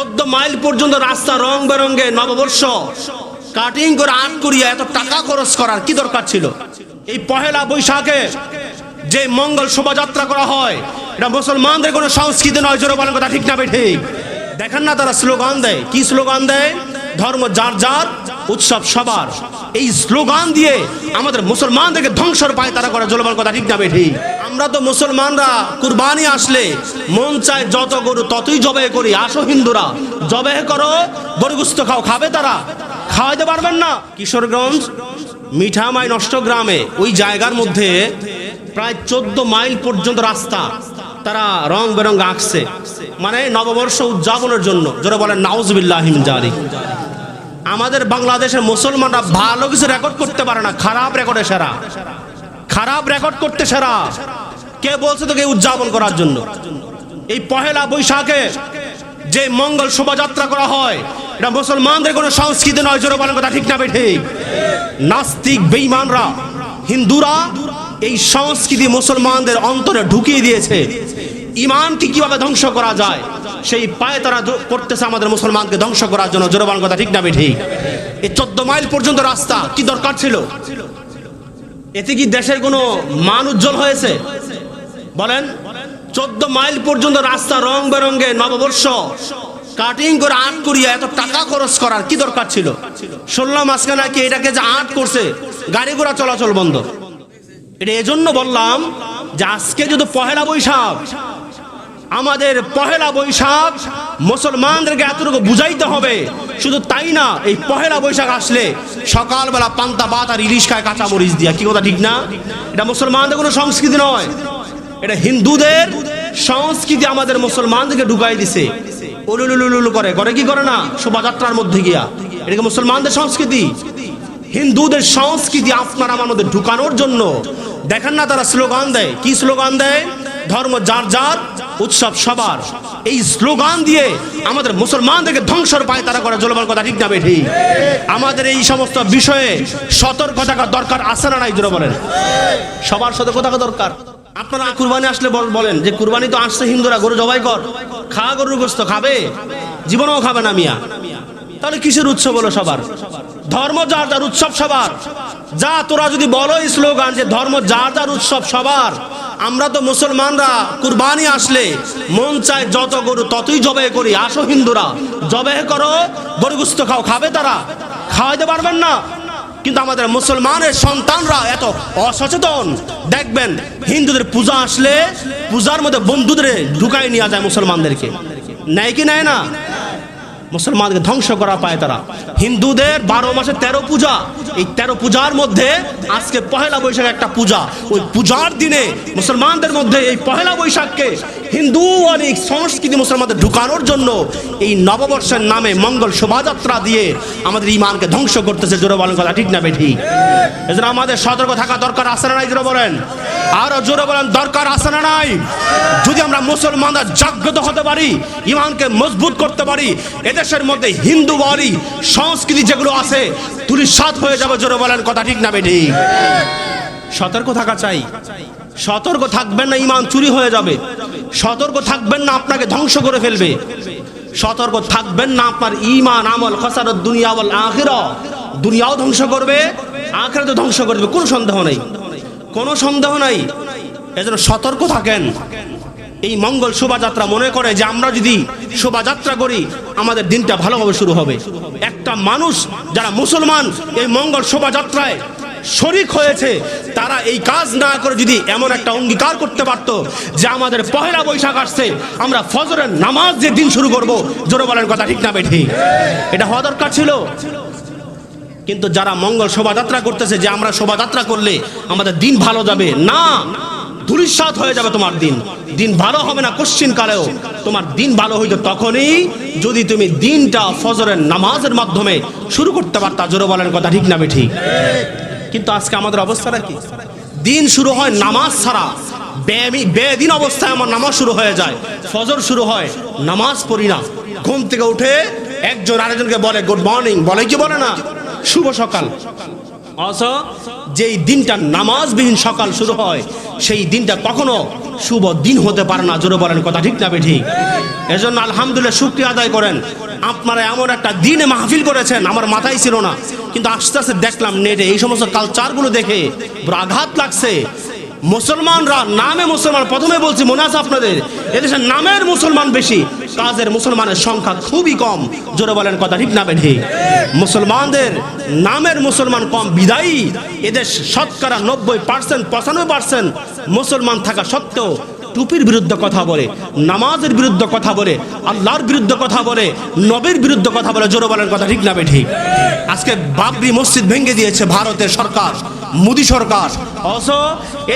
চোদ্দ মাইল পর্যন্ত রাস্তা রং বেরঙ্গে নববর্ষ। কাটিং করে আট করিয়া এত টাকা খরচ করার কি দরকার ছিল? এই পহেলা বৈশাখে যে মঙ্গল শোভাযাত্রা করা হয়, এটা মুসলমানদের কোনো সংস্কৃতি নয়, জোর বলেন কথা ঠিক না বেঠে দেখেন না তারা স্লোগান দেয়। কি স্লোগান দেয়? ধর্ম যার যার উৎসব সবার। এই স্লোগান দিয়ে আমাদের মুসলমানদেরকে ধ্বংসর পায় তারা করে জলবান কথা ঠিক না ঠিক? আমরা তো মুসলমানরা কুরবানি আসলে মন চায় যত গরু ততই জবে করি। আসো হিন্দুরা জবে করো গরুগুস্ত খাও, খাবে তারা। খাওয়াইতে পারবেন না। কিশোরগঞ্জ, মিঠামাই নষ্ট গ্রামে, ওই জায়গার মধ্যে প্রায় চোদ্দ মাইল পর্যন্ত রাস্তা। তারা রং বেরং আঁকছে। মানে নববর্ষ উদযাপনের জন্য। যারা বলেন নাউজবিল্লাহিম জারি আমাদের বাংলাদেশের মুসলমানরা ভালো কিছু রেকর্ড করতে পারে না। খারাপ রেকর্ডে সেরা। খারাপ রেকর্ড করতে সেরা। কে বলছে তোকে উদযাপন করার জন্য? এই পহেলা বৈশাখে যে মঙ্গল শোভাযাত্রা করা হয়, এটা মুসলমানদের কোনো সংস্কৃতি নয়, জোরে বলেন কথা ঠিক না বেঠে। নাস্তিক বেঈমানরা, হিন্দুরা এই সংস্কৃতি মুসলমানদের অন্তরে ঢুকিয়ে দিয়েছে। ইমানকে কীভাবে ধ্বংস করা যায়? সেই পায়ে তারা করতেছে আমাদের মুসলমানকে ধ্বংস করার জন্য। জোরে বলেন কথা, ঠিক না বেঠে এই চোদ্দ মাইল পর্যন্ত রাস্তা কি দরকার ছিল? এতে কি দেশের কোনো মান উজ্জ্বল হয়েছে? বলেন, চোদ্দ মাইল পর্যন্ত রাস্তা রং বেরঙ্গে নববর্ষ কাটিং করে আর্ট করিয়া এত টাকা খরচ করার কি দরকার ছিল? শুনলাম আজকে নাকি এটাকে যে আর্ট করছে, গাড়ি ঘোড়া চলাচল বন্ধ। এটা এজন্য বললাম যে আজকে যদি পহেলা বৈশাখ আমাদের পহেলা বৈশাখ মুসলমানদেরকে এতটুকু বুঝাইতে হবে। শুধু তাই না, এই পহেলা বৈশাখ আসলে সকালবেলা পান্তা ভাত আর ইলিশ খায় কাঁচা মরিচ দিয়া। কি কথা, ঠিক না? এটা মুসলমানদের কোনো সংস্কৃতি নয়। এটা হিন্দুদের সংস্কৃতি আমাদের মুসলমানদেরকে ঢুকাই দিছে। করে। করে কি করে না? শোভাযাত্রার মধ্যে গিয়া। এটা মুসলমানদের সংস্কৃতি। হিন্দুদের সংস্কৃতি আপনার মধ্যে ঢুকানোর জন্য। দেখেন না তারা স্লোগান দেয়। কি স্লোগান দেয়? ধর্ম যার যার উৎসব সবার। এই স্লোগান দিয়ে আমাদের মুসলমানদেরকে ধ্বংসর পায় তারা করে জলবান কথা, ঠিক না বেঠি আমাদের এই সমস্ত বিষয়ে সতর্ক থাকা দরকার আছে না নাই জোরে বলেন? সবার সতর্ক থাকা দরকার। আপনারা কুরবানি আসলে বলেন যে কুরবানি তো আসছে হিন্দুরা, গরু জবাই কর। খা গরুর গোস্ত, খাবে? জীবনেও খাবে না মিয়া। তাহলে কিসের উৎসব হলো সবার? ধর্ম যার যার উৎসব সবার। যা তোরা যদি বলো স্লোগান যে ধর্ম যার যার উৎসব সবার, আমরা তো মুসলমানরা কুরবানি আসলে মন চায় যত গরু ততই জবে করি। আসো হিন্দুরা জবে করো গরু গুস্ত খাও, খাবে তারা। খাওয়াইতে পারবেন না। কিন্তু আমাদের মুসলমানের সন্তানরা এত অসচেতন। দেখবেন, হিন্দুদের পূজা আসলে পূজার মধ্যে বন্ধুদের ঢুকাই নেওয়া যায় মুসলমানদেরকে। নেয় কি নেয় না? মুসলমানকে ধ্বংস করা পায় তারা। হিন্দুদের বারো মাসে তেরো পূজা। এই তেরো পূজার মধ্যে আজকে পহেলা বৈশাখ একটা পূজা। ওই পূজার দিনে মুসলমানদের মধ্যে এই পহেলা বৈশাখকে হিন্দু অনেক সংস্কৃতি মুসলমানদের ঢুকানোর জন্য এই নববর্ষের নামে মঙ্গল শোভাযাত্রা দিয়ে আমাদের ইমানকে ধ্বংস করতেছে, জোরে বলেন কথা ঠিক না বেঠি? এজন্য আমাদের সতর্ক থাকা দরকার, আছে না নাই, জোরে বলেন? আরও জোরে বলেন, দরকার আছে না নাই? যদি আমরা মুসলমানরা জাগ্রত হতে পারি ইমানকে মজবুত করতে পারি, এদেশের মধ্যে হিন্দু বলি সংস্কৃতি যেগুলো আছে তুলি তুলিসাত হয়ে যাবে, জোরে বলেন কথা, ঠিক না বেঠি? সতর্ক থাকা চাই। সতর্ক থাকবেন না ইমান চুরি হয়ে যাবে। সতর্ক থাকবেন না, আপনাকে ধ্বংস করে ফেলবে। সতর্ক থাকবেন না, আপনার ইমান আমল, খসারত, দুনিয়া বল আখির। দুনিয়াও ধ্বংস করবে আখিরাতে ধ্বংস করবে, কোনো সন্দেহ নেই। কোনো সন্দেহ নাই। এজন্য সতর্ক থাকেন। এই মঙ্গল শোভাযাত্রা মনে করে যে আমরা যদি শোভাযাত্রা করি, আমাদের দিনটা ভালোভাবে শুরু হবে। একটা মানুষ, যারা মুসলমান, এই মঙ্গল শোভাযাত্রায় শরিক হয়েছে, তারা এই কাজ না করে যদি এমন একটা অঙ্গীকার করতে পারত যে আমাদের পহেলা বৈশাখ আসছে, আমরা ফজরের নামাজ যে দিন শুরু করব, জোরে বলেন কথা ঠিক না বেঠি? এটা হওয়া দরকার ছিল। কিন্তু যারা মঙ্গল শোভাযাত্রা করতেছে যে আমরা শোভাযাত্রা করলে আমাদের দিন ভালো যাবে, না ধুলিসাত হয়ে যাবে তোমার দিন। দিন ভালো হবে না কোশ্চিন কালেও। তোমার দিন ভালো হইতো তখনই যদি তুমি দিনটা ফজরের নামাজের মাধ্যমে শুরু করতে পারতা, জোরে বলেন কথা ঠিক না ঠিক কিন্তু আজকে আমাদের অবস্থাটা কি? দিন শুরু হয় নামাজ ছাড়া। বেদিন অবস্থায় আমার নামাজ শুরু হয়ে যায়। ফজর শুরু হয়, নামাজ পড়ি না। ঘুম থেকে উঠে একজন আরেকজনকে বলে, গুড মর্নিং। বলে কি বলে না? শুভ সকাল। অথচ যেই দিনটা নামাজবিহীন সকাল শুরু হয়, সেই দিনটা কখনো শুভ দিন হতে পারে না, জোরে বলেন কথা ঠিক না ঠিক? এজন্য আলহামদুলিল্লাহ শুক্রিয়া আদায় করেন। আপনারা এমন একটা দিনে মাহফিল করেছেন, আমার মাথায় ছিল না, কিন্তু আস্তে আস্তে দেখলাম নেটে এই সমস্ত কালচারগুলো দেখে আঘাত লাগছে। মুসলমানরা নামে মুসলমান, প্রথমে বলছি মনে আছে আপনাদের এদেশে নামের মুসলমান বেশি, কাজের মুসলমানের সংখ্যা খুবই কম। জোরে বলেন কথা ঠিক না বেঠি? মুসলমানদের নামের মুসলমান কম, বিদায়ী। এদেশ শতকরা নব্বই পার্সেন্ট, পঁচানব্বই পার্সেন্ট মুসলমান থাকা সত্ত্বেও টুপির বিরুদ্ধে কথা বলে, নামাজের বিরুদ্ধে কথা বলে, আল্লাহর বিরুদ্ধে কথা বলে, নবীর বিরুদ্ধে কথা বলে, জোরে বলেন কথা ঠিক না বে ঠিক আজকে বাবরি মসজিদ ভেঙে দিয়েছে ভারতের সরকার, মোদী সরকার। অথচ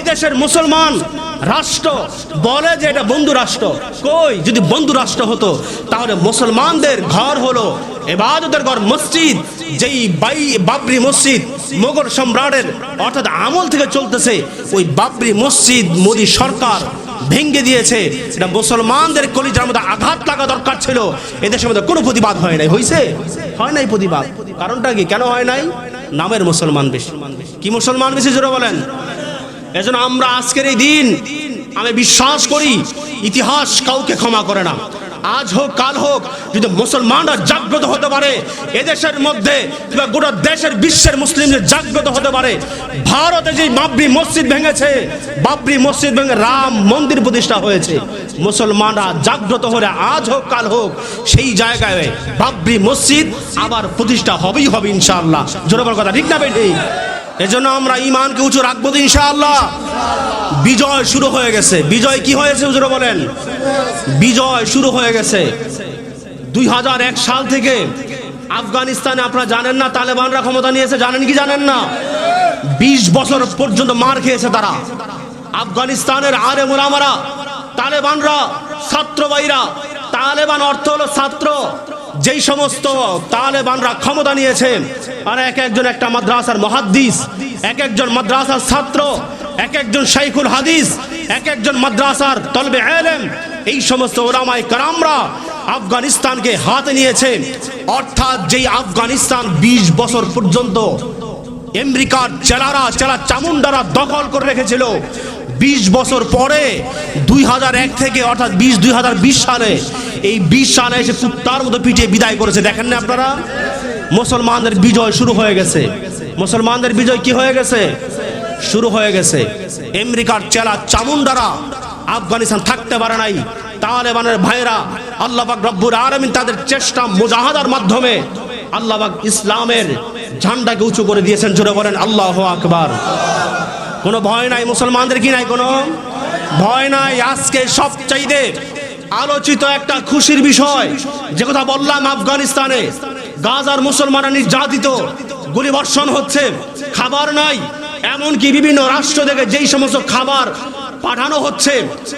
এদেশের মুসলমান রাষ্ট্র বলে যে এটা বন্ধু রাষ্ট্র। কই? যদি বন্ধু রাষ্ট্র হতো, তাহলে মুসলমানদের ঘর হলো এবাদতের ঘর, মসজিদ, যেই বাই, বাবরি মসজিদ, মোগল সম্রাটের, অর্থাৎ আমল থেকে চলতেছে, ওই বাবরি মসজিদ মোদী সরকার ভেঙ্গে দিয়েছে। এটা মুসলমানদের কলিজার মধ্যে আঘাত লাগা দরকার ছিল। এদেশের মধ্যে কোনো প্রতিবাদ হয় নাই। হয়েছে হয় নাই প্রতিবাদ। কারণটা কি? কেন হয় নাই? নামের মুসলমান বেশি। কি মুসলমান বেশি? জোরে বলেন। এজন্য আমরা আজকের এই দিন, আমি বিশ্বাস করি, ইতিহাস কাউকে ক্ষমা করে না। আজ হোক, কাল হোক, যদি মুসলমানরা জাগ্রত হতে পারে, এদেশের মধ্যে কিংবা গোটা দেশের বিশ্বের মুসলিমদের জাগ্রত হতে পারে, ভারতে যে বাবরি মসজিদ ভেঙেছে, বাবরি মসজিদ ভেঙে রাম মন্দির প্রতিষ্ঠা হয়েছে। মুসলমানরা জাগ্রত হলে আজ হোক, কাল হোক, সেই জায়গায় বাবরি মসজিদ আবার প্রতিষ্ঠা হবেই হবে ইনশাআল্লাহ। জোরে বলার কথা, ঠিক না বেঠি? এজন্য আমরা ইমানকে উঁচু রাখব তো ইনশাআল্লাহ। বিজয় শুরু হয়ে গেছে। বিজয় কি হয়েছে হুজুরে বলেন? বিজয় শুরু হয়ে গেছে। দুই হাজার এক সাল থেকে আফগানিস্তানে আপনারা জানেন না, তালেবানরা ক্ষমতা নিয়েছে, জানেন কি জানেন না? বিশ বছর পর্যন্ত মার খেয়েছে তারা। আফগানিস্তানের আরে মোলামারা তালেবানরা ছাত্রবাহীরা তালেবান অর্থ হলো ছাত্র। যেই সমস্ত তালেবানরা ক্ষমতা নিয়েছে, আর এক একজন একটা মাদ্রাসার মহাদ্দিস, এক একজন মাদ্রাসার ছাত্র, এক একজন শাইখুল হাদিস, এক একজন মাদ্রাসার তলবে এলেম, এই সমস্ত ওলামাই কারামরা আফগানিস্তানকে হাতে নিয়েছে। অর্থাৎ যেই আফগানিস্তান ২০ বছর পর্যন্ত আমেরিকার চেলারা, চেলা চামুন্ডারা দখল করে রেখেছিল, বিশ বছর পরে দুই হাজার এক থেকে, অর্থাৎ বিশ, দুই সালে এই বিশ সালে এসে কুত্তার মতো পিটিয়ে বিদায় করেছে। দেখেন না আপনারা? মুসলমানদের বিজয় শুরু হয়ে গেছে। মুসলমানদের বিজয় কি হয়ে গেছে? শুরু হয়ে গেছে। আমেরিকার চেলা চামুন্ডারা আফগানিস্তান থাকতে পারে নাই। তালেবানের ভাইরা আল্লাহ পাক রব্বুর আলমিন তাদের চেষ্টা মুজাহাদার মাধ্যমে আল্লাহ পাক ইসলামের ঝান্ডাকে উঁচু করে দিয়েছেন। জোরে বলেন, আল্লাহ আকবার। কোনো ভয় নাই মুসলমানদের কি নাই কোনো? ভয় নাই। আজকে সবচাইতে আলোচিত একটা খুশির বিষয়। যে কথা বললাম আফগানিস্তানে, গাজার মুসলমানরা নির্যাতিত, গুলিবর্ষণ হচ্ছে, খাবার নাই, এমনকি বিভিন্ন রাষ্ট্র থেকে যেই সমস্ত খাবার পাঠানো হচ্ছে,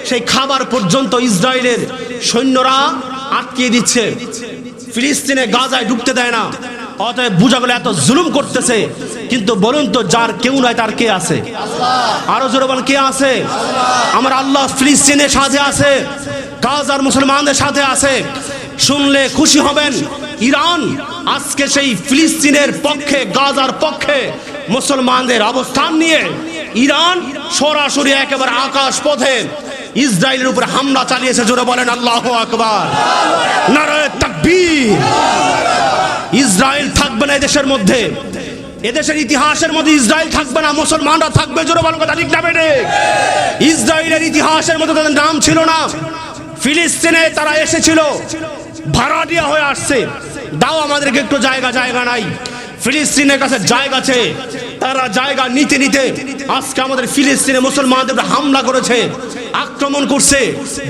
সেই খাবার পর্যন্ত ইসরায়েলের সৈন্যরা আটকিয়ে দিচ্ছে। ফিলিস্তিনে গাজায় ঢুকতে দেয় না, অতএব বুঝা গেলে এত জুলুম করতেছে, কিন্তু বলুন তো যার কেউ নয় তার কে আছে? আরও জোরে বলেন, কে আছে? আমার আল্লাহ ফিলিস্তিনের সাথে আছে। গাজার মুসলমানদের সাথে আছে। শুনলে খুশি হবেন, ইরান আজকে সেই ফিলিস্তিনের পক্ষে, গাজার পক্ষে মুসলমানদের অবস্থান নিয়ে ইরান সরাসরি একেবারে আকাশ পথে ইসরায়েলের উপর হামলা চালিয়েছে, জোরে বলেন আল্লাহ আকবার। ইসরায়েল থাকবে না এদেশের মধ্যে। এদেশের ইতিহাসের মধ্যে ইসরায়েল থাকবে না, মুসলমানরা থাকবে, জোরে বলেন কথা ঠিক না ইসরায়েলের ইতিহাসের মধ্যে তাদের নাম ছিল না। ফিলিস্তিনে তারা এসেছিল। ভাড়াটিয়া হয়ে আসছে। দাও আমাদেরকে একটু জায়গা জায়গা নাই। ফিলিস্তিনের কাছে জায়গা আছে। তারা জায়গা নিতে নিতে আজকে আমাদের ফিলিস্তিনে মুসলমানদের হামলা করেছে। আক্রমণ করছে।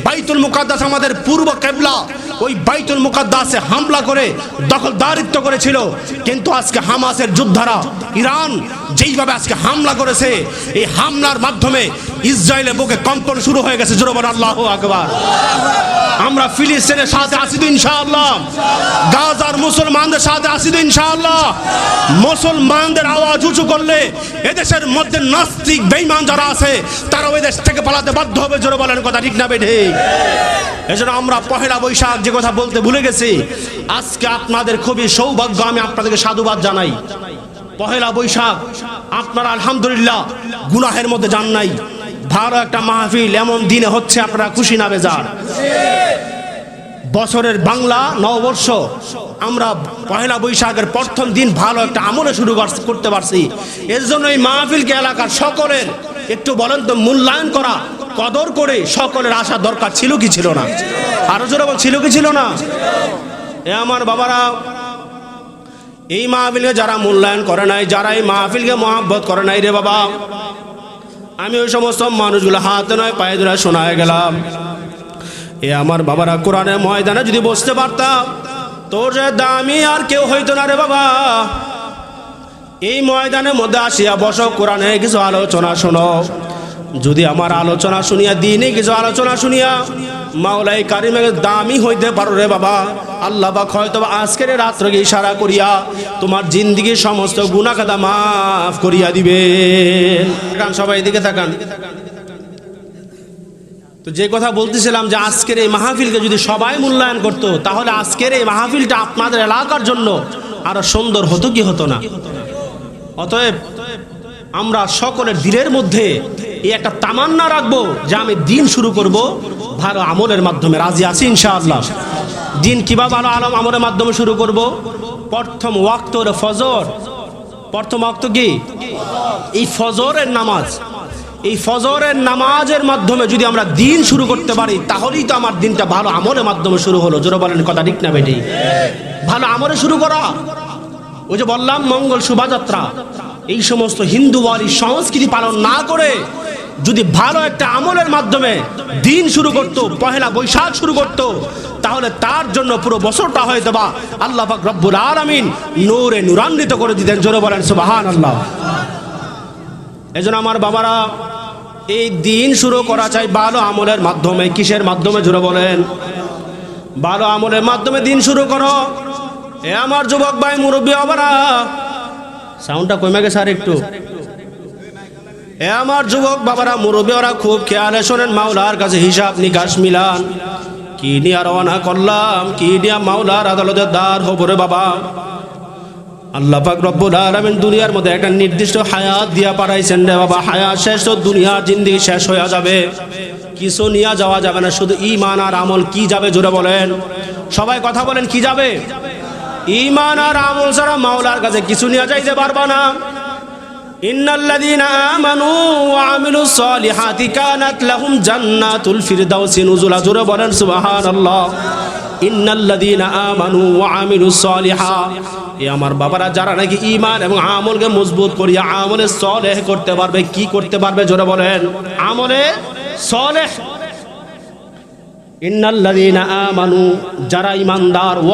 বাইতুল মুকাদ্দাস আমাদের পূর্ব কেবলা। ওই বাইতুল মুকাদ্দাসে হামলা করে দখলদারিত্ব করেছিল। কিন্তু আজকে হামাসের যোদ্ধারা ইরান যেইভাবে আজকে হামলা করেছে, এই হামলার মাধ্যমে ইসরায়েলের বুকে কম্পন শুরু হয়ে গেছে। জোরবার আল্লাহ আকবার। আমরা ফিলিস্তিনের সাথে আছি তো ইনশাআল্লাহ। গাজার মুসলমানদের সাথে আছি তো ইনশাআল্লাহ। মুসলমানদের আওয়াজ উঁচু করলে এদেশের মধ্যে নাস্তিক, বেঈমান যারা আছে তারা ওই দেশ থেকে পালাতে বাধ্য হবে। জোরে বলেন কথা ঠিক না বেঠে এজন্য আমরা পহেলা বৈশাখ যে কথা বলতে ভুলে গেছি। আজকে আপনাদের খুবই সৌভাগ্য, আমি আপনাদেরকে সাধুবাদ জানাই। পহেলা বৈশাখ, আপনারা আলহামদুলিল্লাহ গুনাহের মধ্যে যান নাই। ভালো একটা মাহফিল এমন দিনে হচ্ছে, আপনারা খুশি না বেজার বছরের বাংলা নববর্ষ, আমরা পহেলা বৈশাখের প্রথম দিন ভালো একটা আমলে শুরু করতে পারছি। এর জন্য এই মাহফিলকে এলাকার সকলের একটু বলেন তো মূল্যায়ন করা কদর করে সকলের আসা দরকার ছিল কি ছিল না? আরও জোরে বল, ছিল কি ছিল না? এ আমার বাবারা, এই মাহফিলকে যারা মূল্যায়ন করে নাই, যারা এই মাহফিলকে মহাব্বত করে নাই রে বাবা, আমি ওই সমস্ত মানুষগুলো হাতে নয়, পায়ে ধরে শোনায় গেলাম। এ আমার বাবারা কোরআনের ময়দানে যদি বসতে পারতাম তোর যে দামি আর কেউ হইতো না রে বাবা। এই ময়দানের মধ্যে আসিয়া বসো, কোরআনে কিছু আলোচনা শোনো। যদি আমার আলোচনা শুনিয়া, দিনে কিছু আলোচনা শুনিয়া মাওলাই কারিমের দামি হইতে পারো রে বাবা। আল্লাহ বা হয়তো আজকের রাত্রকে ইশারা করিয়া তোমার জিন্দিগির সমস্ত গুণা কাদা মাফ করিয়া দিবে। সবাই, এদিকে তাকান। তো যে কথা বলতেছিলাম যে আজকের এই মাহফিলকে যদি সবাই মূল্যায়ন করত, তাহলে আজকের এই মাহফিলটা আপনাদের এলাকার জন্য আরও সুন্দর হতো কি হতো না? অতএব আমরা সকলের দিলের মধ্যে এই একটা তামান্না রাখব যে আমি দিন শুরু করব। ভালো আমলের মাধ্যমে। রাজি আছি ইনশাআল্লাহ? দিন কীভাবে ভালো আলম আমলের মাধ্যমে শুরু করব? প্রথম ওয়াক্ত ফজর। প্রথম ওয়াক্ত কি? এই ফজরের নামাজ। এই ফজরের নামাজের মাধ্যমে যদি আমরা দিন শুরু করতে পারি, তাহলেই তো আমার দিনটা ভালো আমলের মাধ্যমে শুরু হলো। জোরে বলেন কথা ঠিক না বেটি? ভালো আমলে শুরু করা। ওই যে বললাম, মঙ্গল শোভাযাত্রা। এই সমস্ত হিন্দু বাড়ির সংস্কৃতি পালন না করে যদি ভালো একটা আমলের মাধ্যমে দিন শুরু করত, পহেলা বৈশাখ শুরু করত, তাহলে তার জন্য পুরো বছরটা হয়তো বা আল্লাহ রব্বুল আলামিন নূরে নূরান্বিত করে দিতেন, জোরে বলেন সুবাহান আল্লাহ এজন্য আমার বাবারা, এই দিন শুরু করা চাই ভালো আমলের মাধ্যমে। কিসের মাধ্যমে, জোরে বলেন? ভালো আমলের মাধ্যমে দিন শুরু করো। এ আমার যুবক ভাই, মুরব্বী আবারা সাউন্ডটা কমে গেছে আর একটু। এ আমার যুবক বাবারা মুরব্বী ওরা খুব খেয়ালে শোনেন, মাওলার কাছে হিসাব নিকাশ মিলান। কি নিয়ে রওনা করলাম, কি নিয়ে মাওলার আদালতের দ্বার হব রে বাবা। আল্লাহ পাক রব্বুল আলামিন দুনিয়ার মধ্যে একটা নির্দিষ্ট হায়াত দিয়া পাঠাইছেন রে বাবা। হায়াত শেষ তো দুনিয়ার জিন্দিগি শেষ হয়ে যাবে। কিছু নিয়ে যাওয়া যাবে না, শুধু ঈমান আর আমল কি যাবে জোরে বলেন। সবাই কথা বলেন, কি যাবে? ঈমান আর আমল ছাড়া মাওলার কাছে কিছু নিয়ে যাইতে পারবা না। এ আমার বাবারা, যারা নাকি ইমান এবং আমলকে মজবুত করিয়া আমলে সলেহ করতে পারবে, কি করতে পারবে? জোরে বলেন। আমলে সলেহ ইন্নাল্লাযীনা আমানু, যারা ঈমানদার ও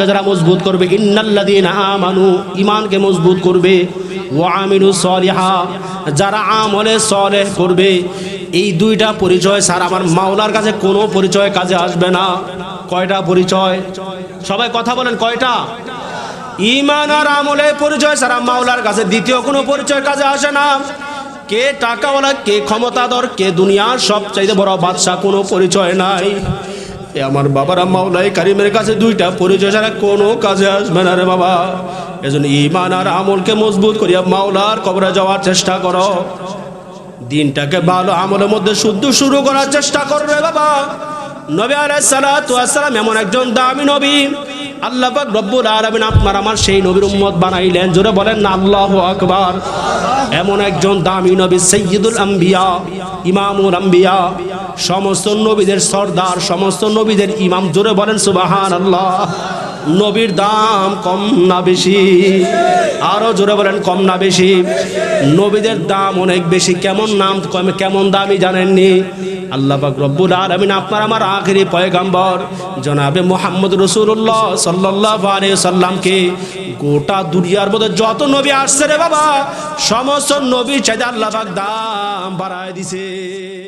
আর যারা মজবুত করবে মজবুত করবে ও যারা করবে, এই দুইটা পরিচয় আমার মাওলার কাছে কোনো পরিচয় কাজে আসবে না। কয়টা পরিচয়? সবাই কথা বলেন, কয়টা? ঈমান আর আমলে পরিচয় ছাড়া মাওলার কাছে দ্বিতীয় কোনো পরিচয় কাজে আসে না। কে টাকাওয়ালা, কে ক্ষমতাধর, কে দুনিয়ার সবচাইতে বড় বাদশাহ, কোনো পরিচয় নাই। এ আমার বাবারা মাওলাই কারিমের কাছে দুইটা পরিচয় ছাড়া কোনো কাজে আসবে না রে বাবা। এজন্য ইমান আর আমলকে মজবুত করিয়া মাওলার কবরে যাওয়ার চেষ্টা করো। দিনটাকে ভালো আমলের মধ্যে শুদ্ধ শুরু করার চেষ্টা করো রে বাবা। নবী ওয়াস সালাম এমন একজন দামি নবী। আল্লাহ রব্বুল আলামিন আপনার আমার সেই নবীর উম্মত বানাইলেন। জোরে বলেন না, আল্লাহু আকবার। এমন একজন দামি নবী সৈয়দুল আম্বিয়া, ইমামুল আম্বিয়া, সমস্ত নবীদের সর্দার, সমস্ত নবীদের ইমাম, জোরে বলেন সুবাহান আল্লাহ নবীর দাম কম না বেশি। আরও জোরে বলেন, কম না বেশি। নবীদের দাম অনেক বেশি। কেমন নাম, কম, কেমন দামি জানেননি। আল্লাহ পাক রব্বুল আলামিন আপনার আমার আখেরি পয়গাম্বর, জনাবে মোহাম্মদ রসুল্লাহ সাল্লাল্লাহু আলাইহি সাল্লামকে গোটা দুনিয়ার মধ্যে যত নবী আসছে রে বাবা, সমস্ত নবী চাইতে আল্লাহ পাক দাম বাড়ায় দিছে।